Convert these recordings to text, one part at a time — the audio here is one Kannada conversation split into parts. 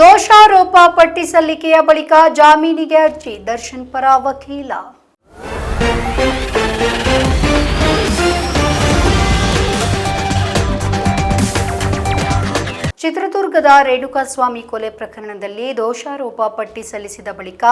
ದೋಷಾರೋಪ ಪಟ್ಟಿ ಸಲ್ಲಿಕೆಯ ಬಳಿಕ ಜಾಮೀನಿಗೆ ಅರ್ಜಿ, ದರ್ಶನ್ ಪರ ವಕೀಲ. ಚಿತ್ರದುರ್ಗದ ರೇಣುಕಾಸ್ವಾಮಿ ಕೊಲೆ ಪ್ರಕರಣದಲ್ಲಿ ದೋಷಾರೋಪ ಪಟ್ಟಿ ಸಲ್ಲಿಸಿದ ಬಳಿಕ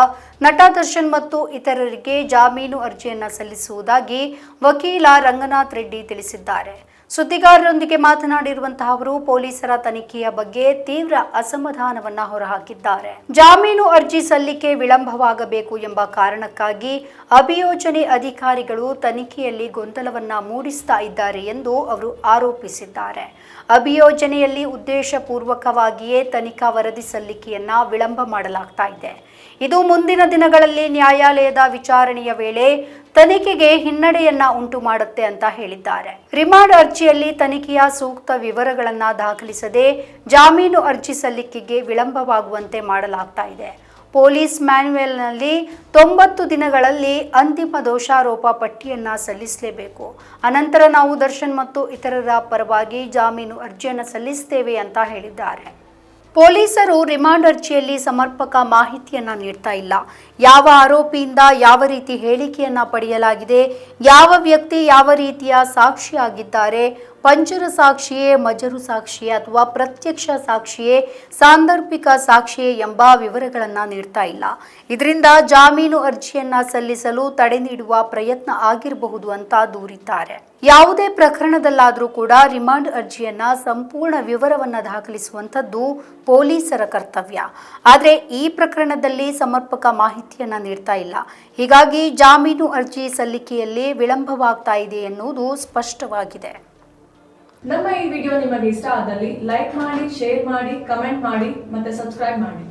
ನಟ ದರ್ಶನ್ ಮತ್ತು ಇತರರಿಗೆ ಜಾಮೀನು ಅರ್ಜಿಯನ್ನು ಸಲ್ಲಿಸುವುದಾಗಿ ವಕೀಲ ರಂಗನಾಥ್ ರೆಡ್ಡಿ ತಿಳಿಸಿದ್ದಾರೆ. ಸುದ್ದಿಗಾರರೊಂದಿಗೆ ಮಾತನಾಡಿರುವಂತಹ ಅವರು ಪೊಲೀಸರ ತನಿಖೆಯ ಬಗ್ಗೆ ತೀವ್ರ ಅಸಮಾಧಾನವನ್ನ ಹೊರಹಾಕಿದ್ದಾರೆ. ಜಾಮೀನು ಅರ್ಜಿ ಸಲ್ಲಿಕೆ ವಿಳಂಬವಾಗಬೇಕು ಎಂಬ ಕಾರಣಕ್ಕಾಗಿ ಅಭಿಯೋಜನೆ ಅಧಿಕಾರಿಗಳು ತನಿಖೆಯಲ್ಲಿ ಗೊಂದಲವನ್ನ ಮೂಡಿಸ್ತಾ ಇದ್ದಾರೆ ಎಂದು ಅವರು ಆರೋಪಿಸಿದ್ದಾರೆ. ಅಭಿಯೋಜನೆಯಲ್ಲಿ ಉದ್ದೇಶಪೂರ್ವಕವಾಗಿಯೇ ತನಿಖಾ ವರದಿ ಸಲ್ಲಿಕೆಯನ್ನ ವಿಳಂಬ ಮಾಡಲಾಗ್ತಾ ಇದೆ. ಇದು ಮುಂದಿನ ದಿನಗಳಲ್ಲಿ ನ್ಯಾಯಾಲಯದ ವಿಚಾರಣೆಯ ವೇಳೆ ತನಿಖೆಗೆ ಹಿನ್ನಡೆಯನ್ನ ಉಂಟು ಮಾಡುತ್ತೆ ಅಂತ ಹೇಳಿದ್ದಾರೆ. ರಿಮಾಂಡ್ ಅರ್ಜಿಯಲ್ಲಿ ತನಿಖೆಯ ಸೂಕ್ತ ವಿವರಗಳನ್ನು ದಾಖಲಿಸದೆ ಜಾಮೀನು ಅರ್ಜಿ ಸಲ್ಲಿಕೆಗೆ ವಿಳಂಬವಾಗುವಂತೆ ಮಾಡಲಾಗ್ತಾ ಇದೆ. ಪೊಲೀಸ್ ಮ್ಯಾನ್ಯುಯಲ್ನಲ್ಲಿ ತೊಂಬತ್ತು ದಿನಗಳಲ್ಲಿ ಅಂತಿಮ ದೋಷಾರೋಪ ಪಟ್ಟಿಯನ್ನ ಸಲ್ಲಿಸಲೇಬೇಕು. ಅನಂತರ ನಾವು ದರ್ಶನ್ ಮತ್ತು ಇತರರ ಪರವಾಗಿ ಜಾಮೀನು ಅರ್ಜಿಯನ್ನು ಸಲ್ಲಿಸುತ್ತೇವೆ ಅಂತ ಹೇಳಿದ್ದಾರೆ. ಪೊಲೀಸರು ರಿಮಾಂಡ್ ಅರ್ಜಿಯಲ್ಲಿ ಸಮರ್ಪಕ ಮಾಹಿತಿಯನ್ನ ನೀಡ್ತಾ ಇಲ್ಲ. ಯಾವ ಆರೋಪಿಯಿಂದ ಯಾವ ರೀತಿ ಹೇಳಿಕೆಯನ್ನ ಪಡೆಯಲಾಗಿದೆ, ಯಾವ ವ್ಯಕ್ತಿ ಯಾವ ರೀತಿಯ ಸಾಕ್ಷಿಯಾಗಿದ್ದಾರೆ ಪಂಚರ ಸಾಕ್ಷಿಯೇ, ಮಜರು ಸಾಕ್ಷಿಯೇ ಅಥವಾ ಪ್ರತ್ಯಕ್ಷ ಸಾಕ್ಷಿಯೇ, ಸಾಂದರ್ಭಿಕ ಸಾಕ್ಷಿಯೇ ಎಂಬ ವಿವರಗಳನ್ನು ನೀಡ್ತಾ ಇಲ್ಲ. ಇದರಿಂದ ಜಾಮೀನು ಅರ್ಜಿಯನ್ನ ಸಲ್ಲಿಸಲು ತಡೆ ನೀಡುವ ಪ್ರಯತ್ನ ಆಗಿರಬಹುದು ಅಂತ ದೂರಿದ್ದಾರೆ. ಯಾವುದೇ ಪ್ರಕರಣದಲ್ಲಾದರೂ ಕೂಡ ರಿಮಾಂಡ್ ಅರ್ಜಿಯನ್ನ ಸಂಪೂರ್ಣ ವಿವರವನ್ನ ದಾಖಲಿಸುವಂಥದ್ದು ಪೊಲೀಸರ ಕರ್ತವ್ಯ. ಆದರೆ ಈ ಪ್ರಕರಣದಲ್ಲಿ ಸಮರ್ಪಕ ಮಾಹಿತಿಯನ್ನು ನೀಡ್ತಾ ಇಲ್ಲ. ಹೀಗಾಗಿ ಜಾಮೀನು ಅರ್ಜಿ ಸಲ್ಲಿಕೆಯಲ್ಲಿ ವಿಳಂಬವಾಗ್ತಾ ಇದೆ ಎನ್ನುವುದು ಸ್ಪಷ್ಟವಾಗಿದೆ. ನಮ್ಮ ಈ ವಿಡಿಯೋ ನಿಮಗೆ ಇಷ್ಟ ಆದಲ್ಲಿ ಲೈಕ್ ಮಾಡಿ, ಶೇರ್ ಮಾಡಿ, ಕಮೆಂಟ್ ಮಾಡಿ ಮತ್ತೆ ಸಬ್ಸ್ಕ್ರೈಬ್ ಮಾಡಿ.